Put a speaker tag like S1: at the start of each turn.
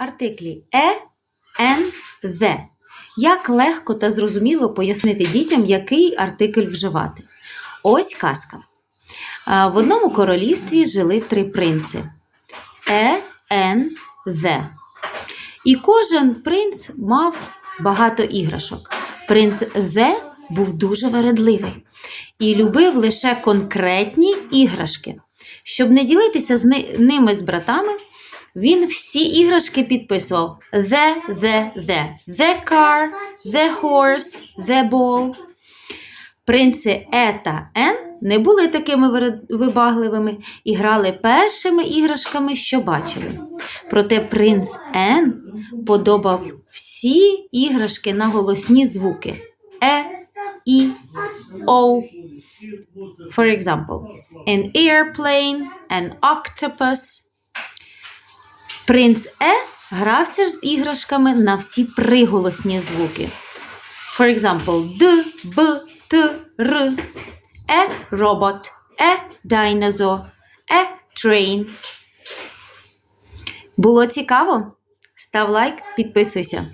S1: артиклі е, ен, the. Як легко та зрозуміло пояснити дітям, який артикль вживати. Ось казка. В одному королівстві жили три принци: е, ен, the. І кожен принц мав багато іграшок. Принц The був дуже вередливий і любив лише конкретні іграшки. Щоб не ділитися з ними з братами, він всі іграшки підписував: The, the, the. The car, the horse, the ball. Принци Е та Н не були такими вибагливими і грали першими іграшками, що бачили. Проте принц Н подобав всі іграшки на голосні звуки Е, І, О. For example, an airplane, an octopus. Принц Е грався з іграшками на всі приголосні звуки. For example, Д, Б, Т, Р. Е робот, Е dinosaur, Е трейн. Було цікаво? Став лайк, підписуйся.